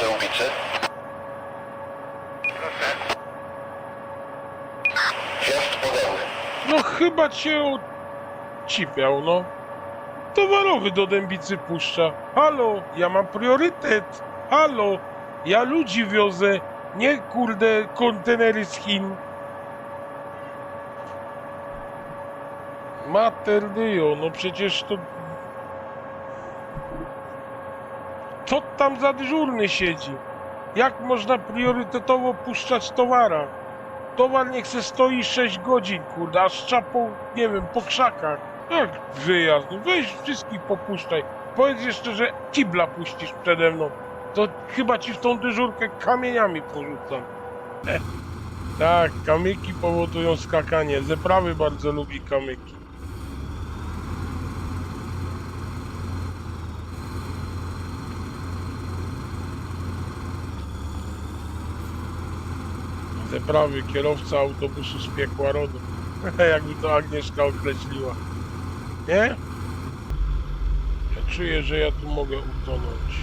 Dębicy. Wjazd podany. No chyba cię cipiał, no. Towarowy do dębicy puszcza. Halo, ja mam priorytet. Halo, ja ludzi wiozę, nie kurde kontenery z Chin. Mater Dio, no przecież to... Co tam za dyżurny siedzi? Jak można priorytetowo puszczać towara? Towar niech se stoi 6 godzin, kurde, a z czapą, nie wiem, po krzakach. Jak wyjazd, weź wszystkich popuszczaj. Powiedz jeszcze, że kibla puścisz przede mną. To chyba ci w tą dyżurkę kamieniami porzucam. Eh. Tak, kamyki powodują skakanie. Zeprawy bardzo lubi kamyki. Zeprawy, kierowca autobusu z piekła rodu. Jakby to Agnieszka określiła. Nie? Ja czuję, że ja tu mogę utonąć.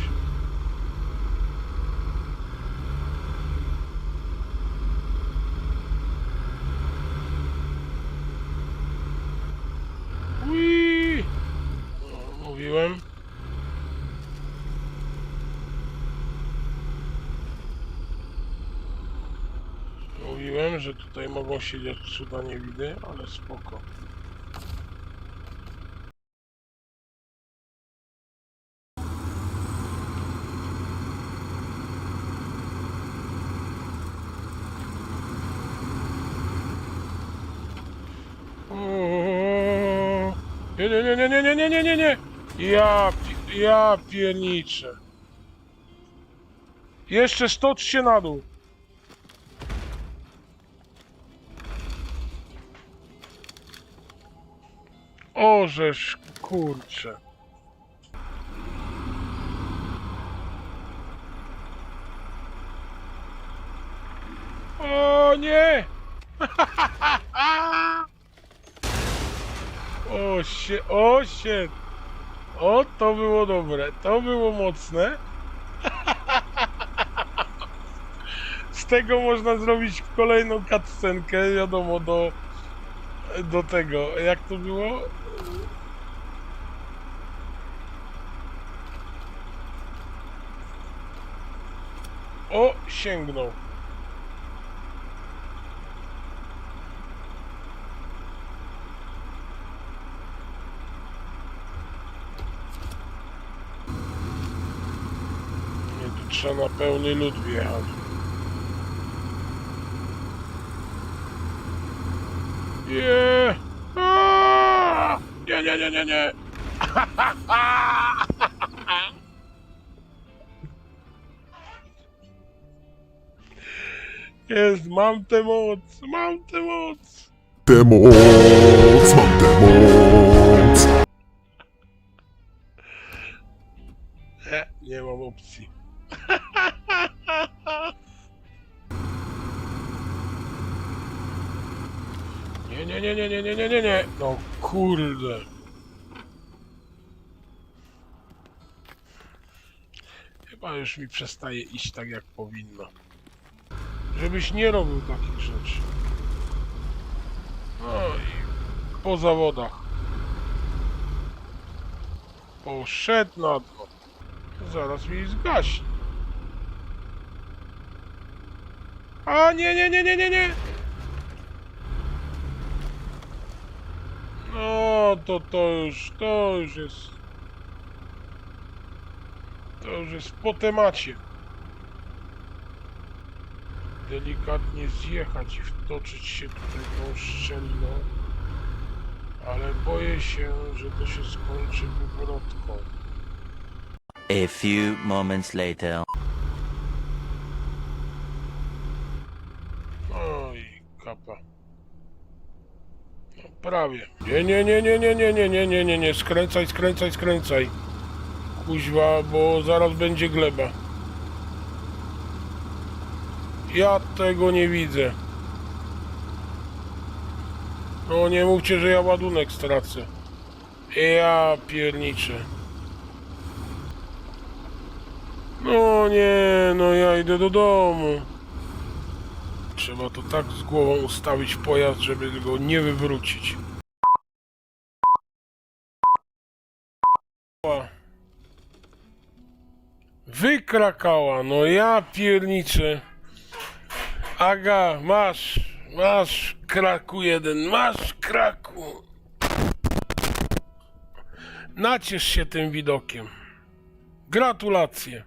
Ui! No, Mówiłem. Mówiłem, że tutaj mogą siedzieć cuda niewidy, ale spoko. Nie, nie, nie, nie, nie, nie, nie, nie, nie, nie. Ja, ja pierniczę. Jeszcze stocz się na dół. Orzesz, kurczę. O nie! O się, o się! O, to było dobre, to było mocne. Z tego można zrobić kolejną cutscenkę, wiadomo, do, do tego, jak to było? O, sięgnął. Nie, tu trzeba na pełny lód wjechać. Nie! Aaaa! Nie, nie, nie, nie, nie! Jest, mam tę moc, mam tę moc! Tę moc, mam tę moc. Nie, nie mam opcji. Nie, nie, nie, nie, nie, nie, nie, nie, nie. No kurde. Chyba już mi przestaje iść tak jak powinno. Żebyś nie robił takich rzeczy. No i po zawodach. Poszedł na dno. Zaraz mi zgaśnie. A nie, nie, nie, nie, nie, nie. No to to już, to już jest. To już jest po temacie. Delikatnie zjechać i wtoczyć się tutaj tą szczeliną. Ale boję się, że to się skończy wywrotką. A few moments later. Oj, kapa. No prawie. Nie, nie, nie, nie, nie, nie, nie, nie, nie, nie, nie, skręcaj, skręcaj, skręcaj. Kuźwa, bo zaraz będzie gleba. Ja tego nie widzę. No nie mówcie, że ja ładunek stracę. Ja pierniczę. No nie, no ja idę do domu. Trzeba to tak z głową ustawić pojazd, żeby go nie wywrócić. Wykrakała, no ja pierniczę. Aga, masz, masz kraku jeden, masz kraku. Naciesz się tym widokiem. Gratulacje.